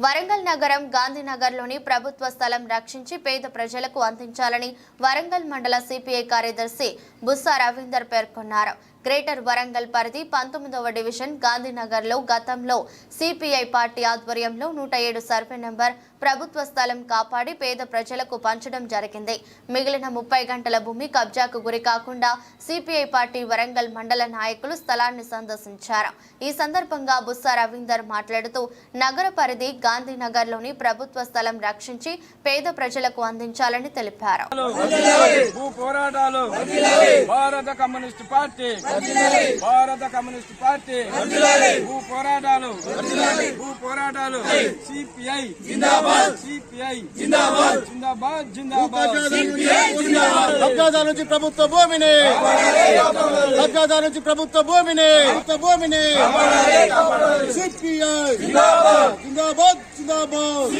వరంగల్ నగరం గాంధీనగర్లోని ప్రభుత్వ స్థలం రక్షించి పేద ప్రజలకు అందించాలని వరంగల్ మండల సిపిఐ కార్యదర్శి బుస్సా రవీందర్ పేర్కొన్నారు. గ్రేటర్ వరంగల్ పరిధి పంతొమ్మిదవ డివిజన్ గాంధీనగర్లో గతంలో సిపిఐ పార్టీ ఆధ్వర్యంలో నూట ఏడు సర్వే నెంబర్ ప్రభుత్వ స్థలం కాపాడి పేద ప్రజలకు పంచడం జరిగింది. మిగిలిన ముప్పై గంటల భూమి కబ్జాకు గురి కాకుండా సిపిఐ పార్టీ వరంగల్ మండల నాయకులు స్థలాన్ని సందర్శించారు. ఈ సందర్భంగా బుస్సా రవీందర్ మాట్లాడుతూ నగర పరిధి గాంధీనగర్లోని ప్రభుత్వ స్థలం రక్షించి పేద ప్రజలకు అందించాలని తెలిపారు. భారత కమ్యూనిస్ట్ పార్టీ భారత కమ్యూనిస్ట్ పార్టీ భూ పోరాటాలు భూ పోరాటాలు. సిపిఐ. జిందాబాద్. సిపిఐ. జిందాబాద్. జిందాబాద్ జిందాబాద్. కబ్జాదారు నుంచి ప్రభుత్వ భూమిని. కబ్జాదారు నుంచి ప్రభుత్వ భూమిని. ప్రభుత్వ భూమిని సిపిఐ జిందాబాద్ జిందాబాద్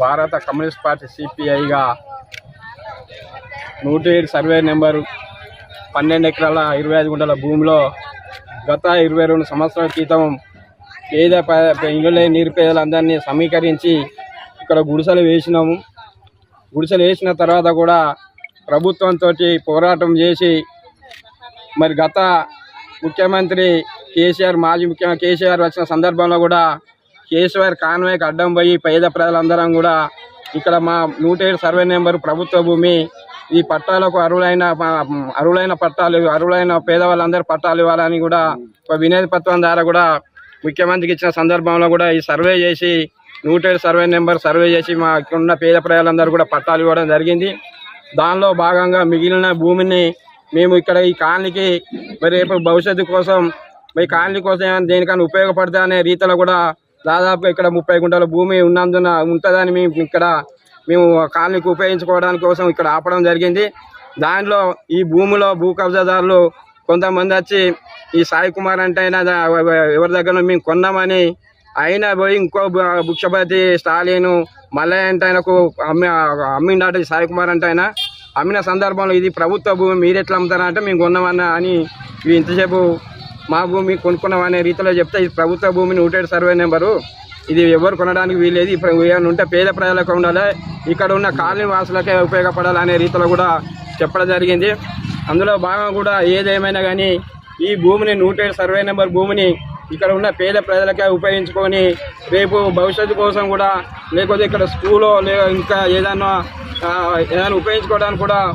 భారత కమ్యూనిస్ట్ పార్టీ సిపిఐగా నూట ఏడు సర్వే నెంబరు పన్నెండు ఎకరాల ఇరవై ఐదు గుంటల భూమిలో గత ఇరవై రెండు సంవత్సరాల క్రితం పేద ప- నిరుపేదలందరినీ సమీకరించి ఇక్కడ గుడిసెలు వేసినాము. గుడిసెలు వేసిన తర్వాత కూడా ప్రభుత్వంతో పోరాటం చేసి మరి గత ముఖ్యమంత్రి కేసీఆర్ మాజీ ముఖ్యమంత్రి కేసీఆర్ వచ్చిన సందర్భంలో కూడా కేసీఆర్ కాన్వాయ్కి అడ్డం పోయి పేద ప్రజలందరం కూడా ఇక్కడ మా నూట ఏడు సర్వే నెంబర్ ప్రభుత్వ భూమి ఈ పట్టాలకు అరువులైన అరువులైన పట్టాలు అరువులైన పేదవాళ్ళందరూ పట్టాలు ఇవ్వాలని కూడా ఒక వినతి పత్రం ద్వారా కూడా ముఖ్యమంత్రికి ఇచ్చిన సందర్భంలో కూడా ఈ సర్వే చేసి నూట ఏడు సర్వే నెంబర్ సర్వే చేసి మా ఉన్న పేద ప్రజలందరూ కూడా పట్టాలు ఇవ్వడం జరిగింది. దానిలో భాగంగా మిగిలిన భూమిని మేము ఇక్కడ ఈ కాలనీకి మరి రేపు భవిష్యత్తు కోసం మరి కాలనీ కోసం ఏమైనా దేనికైనా ఉపయోగపడతా అనే రీతిలో కూడా దాదాపు ఇక్కడ ముప్పై గుంటల భూమి ఉన్నందున ఉంటుందని మేము ఇక్కడ మేము కాలనీకి ఉపయోగించుకోవడానికి కోసం ఇక్కడ ఆపడం జరిగింది. దానిలో ఈ భూమిలో భూ కబ్జాదారులు కొంతమంది వచ్చి ఈ సాయి కుమార్ అంటే అయినా ఎవరి దగ్గర మేము కొన్నామని అయినా పోయి ఇంకో భుక్షపతి స్టాలిన్ మల్లయ్య అంటే ఆయనకు అమ్మి అమ్మిండట సాయి కుమార్ అంటే ఆయన. అమ్మిన సందర్భంలో ఇది ప్రభుత్వ భూమి మీరు ఎట్లా అమ్ముతారంటే మేము కొన్నామన్నా అని ఇవి ఇంతసేపు మా భూమి కొనుక్కున్నాం అనే రీతిలో చెప్తే ఇది ప్రభుత్వ భూమి నూట ఏడు సర్వే నెంబరు. ఇది ఎవరు కొనడానికి వీలేదు ఏమైనా ఉంటే పేద ప్రజలకు ఉండాలి. ఇక్కడ ఉన్న కాలనీ వాసులకే ఉపయోగపడాలి అనే రీతిలో కూడా చెప్పడం జరిగింది. అందులో భాగంగా కూడా ఏదేమైనా కానీ ఈ భూమిని నూటెడు సర్వే నెంబర్ భూమిని ఇక్కడ ఉన్న పేద ప్రజలకే ఉపయోగించుకొని రేపు భవిష్యత్తు కోసం కూడా లేకపోతే ఇక్కడ స్కూలో లే ఇంకా ఏదైనా ఏదైనా ఉపయోగించుకోవడానికి కూడా